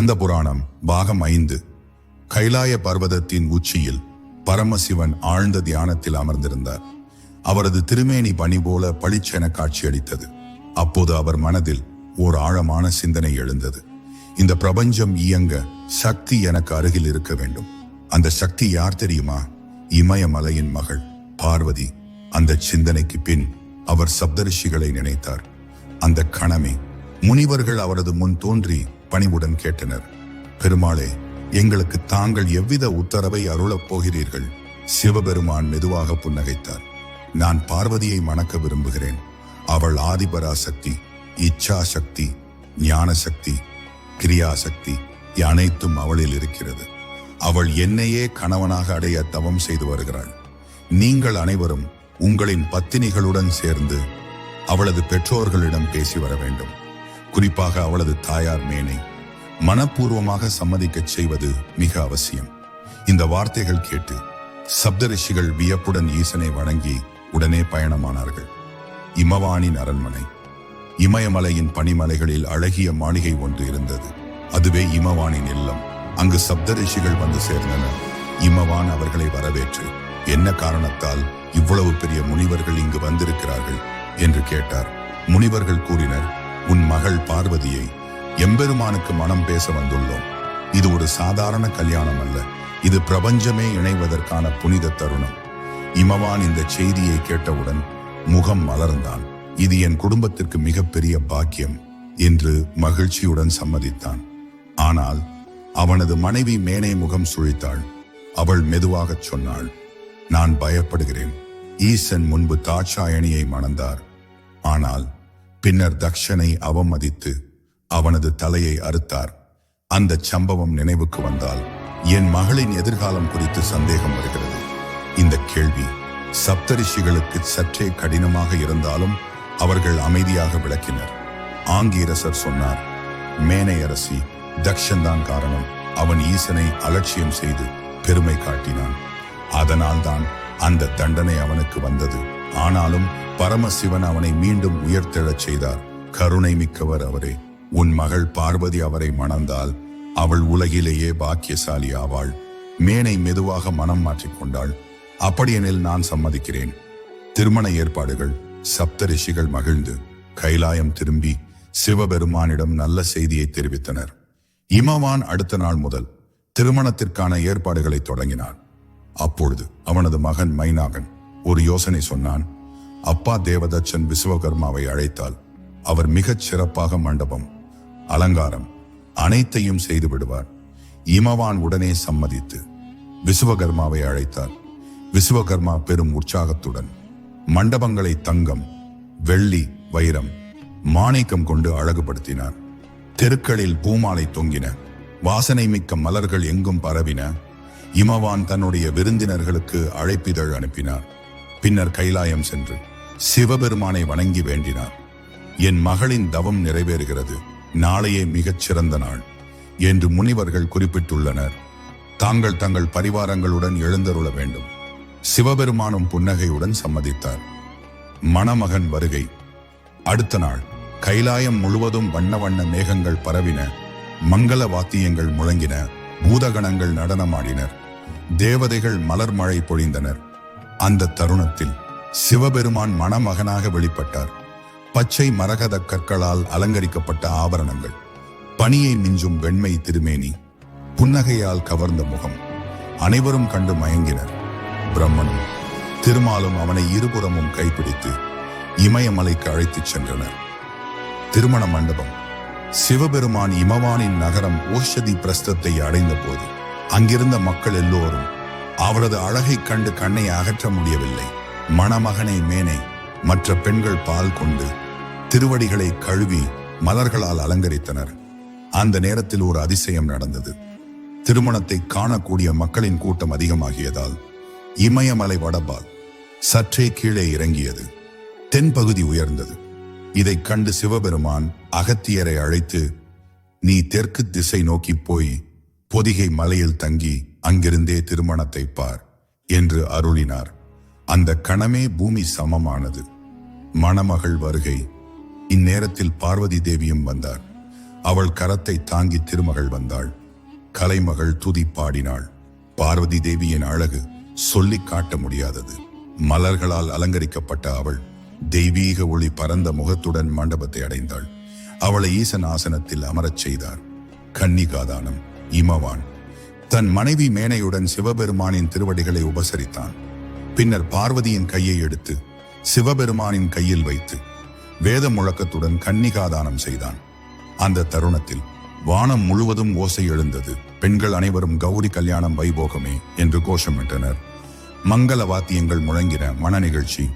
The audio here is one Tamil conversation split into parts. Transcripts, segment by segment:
ஸ்கந்த புராணம் பாகம் ஐந்து. கைலாய பர்வதத்தின் உச்சியில் பரமசிவன் ஆழ்ந்த தியானத்தில் அமர்ந்திருந்தார். அவரது திருமேனி பணி போல பளிச்சென காட்சியளித்தது. அப்போது அவர் மனதில் ஓர் ஆழமான சிந்தனை எழுந்தது. இந்த பிரபஞ்சம் இயங்க சக்தி எனக்கு அருகில் இருக்க வேண்டும். அந்த சக்தி யார் தெரியுமா? இமயமலையின் மகள் பார்வதி. அந்த சிந்தனைக்கு பின் அவர் சப்தரிஷிகளை நினைத்தார். அந்த கணமே முனிவர்கள் அவரது முன் தோன்றி பணிவுடன் கேட்டனர். பெருமாளே எங்களுக்கு தாங்கள் எவ்வித உத்தரவை அருளப் போகிறீர்கள்? சிவபெருமான் மெதுவாக புன்னகைத்தார். நான் பார்வதியை மணக்க விரும்புகிறேன். அவள் ஆதிபராசக்தி இச்சா சக்தி ஞான சக்தி கிரியாசக்தி அனைத்தும் அவளில் இருக்கிறது. அவள் என்னையே கணவனாக அடைய தவம் செய்து வருகிறாள். நீங்கள் அனைவரும் உங்களின் பத்தினிகளுடன் சேர்ந்து அவளது பெற்றோர்களிடம் பேசி வர வேண்டும். குறிப்பாக அவளது தாயார் மேனை மனப்பூர்வமாக சம்மதிக்கச் செய்வது மிக அவசியம். இந்த வார்த்தைகள் கேட்டு சப்தரிஷிகள் வியப்புடன் ஈசனை வணங்கி உடனே பயணமானார்கள். இமவானின் அரண்மனை இமயமலையின் பனிமலைகளில் அழகிய மாளிகை ஒன்று இருந்தது. அதுவே இமவானின் இல்லம். அங்கு சப்தரிஷிகள் வந்து சேர்ந்தனர். இமவான் அவர்களை வரவேற்று என்ன காரணத்தால் இவ்வளவு பெரிய முனிவர்கள் இங்கு வந்திருக்கிறார்கள்? என்று கேட்டார். முனிவர்கள் கூறினர் உன் மகள் பார்வதியை எம்பெருமானுக்கு மனம் பேச வந்துள்ளோம். இது ஒரு சாதாரண கல்யாணம் அல்ல. இது பிரபஞ்சமே இணைவதற்கான புனித தருணம். இமவான் இந்த செய்தியை கேட்டவுடன் முகம் மலர்ந்தான். இது என் குடும்பத்திற்கு மிகப்பெரிய பாக்கியம் என்று மகிழ்ச்சியுடன் சம்மதித்தான். ஆனால் அவனது மனைவி மேனை முகம் சுழித்தாள். அவள் மெதுவாகச் சொன்னாள் நான் பயப்படுகிறேன். ஈசன் முன்பு தாட்சாயணியை மணந்தார். ஆனால் பின்னர் தக்ஷனை அவமதித்து அவனது தலையை அறுத்தார். அந்த சம்பவம் நினைவுக்கு வந்தால் என் மகளின் எதிர்காலம் குறித்து சந்தேகம் வருகிறது. இந்த கேள்வி சப்தரிஷிகளுக்கு சற்றே கடினமாக இருந்தாலும் அவர்கள் அமைதியாக விளக்கினர். ஆங்கீரசர் சொன்னார் மேனை அரசி தக்ஷன்தான் காரணம். அவன் ஈசனை அலட்சியம் செய்து பெருமை காட்டினான். அதனால்தான் அந்த தண்டனை அவனுக்கு வந்தது. ஆனாலும் பரமசிவன் அவனை மீண்டும் உயர்த்தெழச் செய்தார். கருணை மிக்கவர் அவரே. உன் மகள் பார்வதி அவரை மணந்தால் அவள் உலகிலேயே பாக்கியசாலி ஆவாள். மேனை மெதுவாக மனம் மாற்றிக்கொண்டாள் அப்படியெனில் நான் சம்மதிக்கிறேன். திருமண ஏற்பாடுகள் சப்த ரிஷிகள் மகிழ்ந்து கைலாயம் திரும்பி சிவபெருமானிடம் நல்ல செய்தியை தெரிவித்தனர். இமவான் அடுத்த நாள் முதல் திருமணத்திற்கான ஏற்பாடுகளை தொடங்கினான். அப்பொழுது அவனது மகன் மைனாகன் ஒரு யோசனை சொன்னான். அப்பா தேவதச்சன் விஸ்வகர்மாவை அழைத்தால் அவர் மிகச் சிறப்பாக மண்டபம் அலங்காரம் அனைத்தையும் செய்து விடுவார். இமவான் உடனே சம்மதித்து விஸ்வகர்மாவை அழைத்தார். விஸ்வகர்மா பெரும் உற்சாகத்துடன் மண்டபங்களை தங்கம் வெள்ளி வைரம் மாணிக்கம் கொண்டு அழகுபடுத்தினார். தெருக்களில் பூமாலை தொங்கின வாசனை மிக்க மலர்கள் எங்கும் பரவின இமவான் தன்னுடைய விருந்தினர்களுக்கு அழைப்பிதழ் அனுப்பினார். பின்னர் கைலாயம் சென்று சிவபெருமானை வணங்கி வேண்டினார். என் மகளின் தவம் நிறைவேறுகிறது. நாளையே மிகச் சிறந்த நாள் என்று முனிவர்கள் குறிப்பிட்டுள்ளனர். தாங்கள் தங்கள் பரிவாரங்களுடன் எழுந்தருள வேண்டும். சிவபெருமானும் புன்னகையுடன் சம்மதித்தார். மணமகன் வருகை. அடுத்த நாள் கைலாயம் முழுவதும் வண்ண வண்ண மேகங்கள் பரவின. மங்கள வாத்தியங்கள் முழங்கின. பூதகணங்கள் நடனமாடினர். தேவதைகள் மலர் மழை பொழிந்தனர். அந்த தருணத்தில் சிவபெருமான் மணமகனாக வெளிப்பட்டார். பச்சை மரகத கற்களால் அலங்கரிக்கப்பட்ட ஆபரணங்கள் பனியை மிஞ்சும் வெண்மை திருமேனி புன்னகையால் கவர்ந்த முகம் அனைவரும் கண்டு மயங்கினர். பிரம்மனும் திருமாலும் அவனை இருபுறமும் கைப்பிடித்து இமயமலைக்கு அழைத்துச் சென்றனர். திருமண மண்டபம் சிவபெருமான் இமவானின் நகரம் ஓஷதி பிரஸ்தத்தை அடைந்த போது அங்கிருந்த மக்கள் எல்லோரும் அவரது அழகைக் கண்டு கண்ணை அகற்ற முடியவில்லை. மணமகனை மேனை மற்ற பெண்கள் பால் கொண்டு திருவடிகளை கழுவி மலர்களால் அலங்கரித்தனர். அந்த நேரத்தில் ஒரு அதிசயம் நடந்தது. திருமணத்தை காணக்கூடிய மக்களின் கூட்டம் அதிகமாகியதால் இமயமலை வடபால் சற்றே கீழே இறங்கியது. தென்பகுதி உயர்ந்தது. இதைக் கண்டு சிவபெருமான் அகத்தியரை அழைத்து நீ தெற்கு திசை நோக்கி போய் பொதிகை மலையில் தங்கி அங்கிருந்தே திருமணத்தை பார் என்று அருளினார். அந்த கணமே பூமி சமமானது. மணமகள் வருகை. இந்நேரத்தில் பார்வதி தேவியும் வந்தார் அவள் கரத்தை தாங்கி திருமகள் வந்தாள். கலைமகள் துதி பாடினாள். பார்வதி தேவியின் அழகு சொல்லிக் காட்ட முடியாதது. மலர்களால் அலங்கரிக்கப்பட்ட அவள் தெய்வீக ஒளி பரந்த முகத்துடன் மண்டபத்தை அடைந்தாள். அவளை ஈசன் ஆசனத்தில் அமரச் செய்தார். கன்னிகாதானம் இமவான் தன் மனைவி மேனையுடன் சிவபெருமானின் திருவடிகளை உபசரித்தான். பின்னர் பார்வதியின் கையை எடுத்து சிவபெருமானின் கையில் வைத்து வேத முழக்கத்துடன் கன்னிகாதானம் செய்தான். அந்த தருணத்தில் வானம் முழுவதும் ஓசை எழுந்தது. பெண்கள் அனைவரும் கௌரி கல்யாணம் வைபோகமே என்று கோஷமிட்டனர். மங்கள வாத்தியங்கள் முழங்கின மன நிகழ்ச்சி.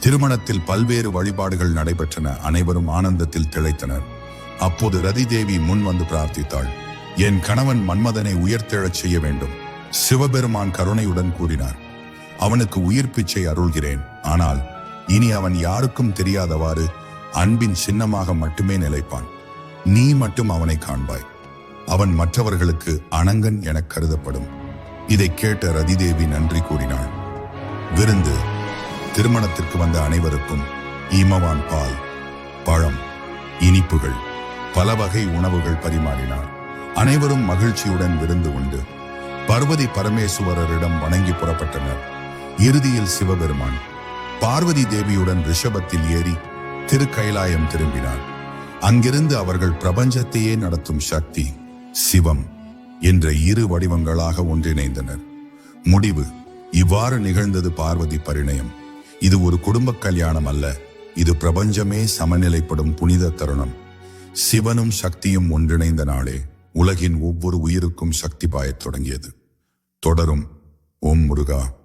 திருமணத்தில் பல்வேறு வழிபாடுகள் நடைபெற்றன. அனைவரும் ஆனந்தத்தில் திளைத்தனர். அப்போது ரதி தேவி முன் வந்து பிரார்த்தித்தாள். என் கணவன் மன்மதனை உயர்த்தெழச் செய்ய வேண்டும். சிவபெருமான் கருணையுடன் கூறினார். அவனுக்கு உயிர் பிச்சை அருள்கிறேன். ஆனால் இனி அவன் யாருக்கும் தெரியாதவாறு அன்பின் சின்னமாக மட்டுமே நிலைப்பான். நீ மட்டும் அவனை காண்பாய். அவன் மற்றவர்களுக்கு அனங்கன் எனக் கருதப்படும். இதை கேட்ட ரதிதேவி நன்றி கூறினாள். விருந்து. திருமணத்திற்கு வந்த அனைவருக்கும் ஈமவான் பால் பழம் இனிப்புகள் பல வகை உணவுகள் பரிமாறினார். அனைவரும் மகிழ்ச்சியுடன் விருந்து உண்டு. பர்வதி பரமேஸ்வரரிடம் வணங்கி புறப்பட்டனர். இறுதியில் சிவபெருமான் பார்வதி தேவியுடன் ரிஷபத்தில் ஏறி திருக்கைலாயம் திரும்பினார். அங்கிருந்து அவர்கள் பிரபஞ்சத்தையே நடத்தும் சக்தி சிவம் என்ற இரு வடிவங்களாக ஒன்றிணைந்தனர். முடிவு இவ்வாறு நிகழ்ந்தது பார்வதி பரிணயம். இது ஒரு குடும்ப கல்யாணம் அல்ல இது பிரபஞ்சமே சமநிலைப்படும் புனித தருணம். சிவனும் சக்தியும் ஒன்றிணைந்த நாளே. உலகின் ஒவ்வொரு உயிருக்கும் சக்தி பாயத் தொடங்கியது. தொடரும் ஓம் முருகா.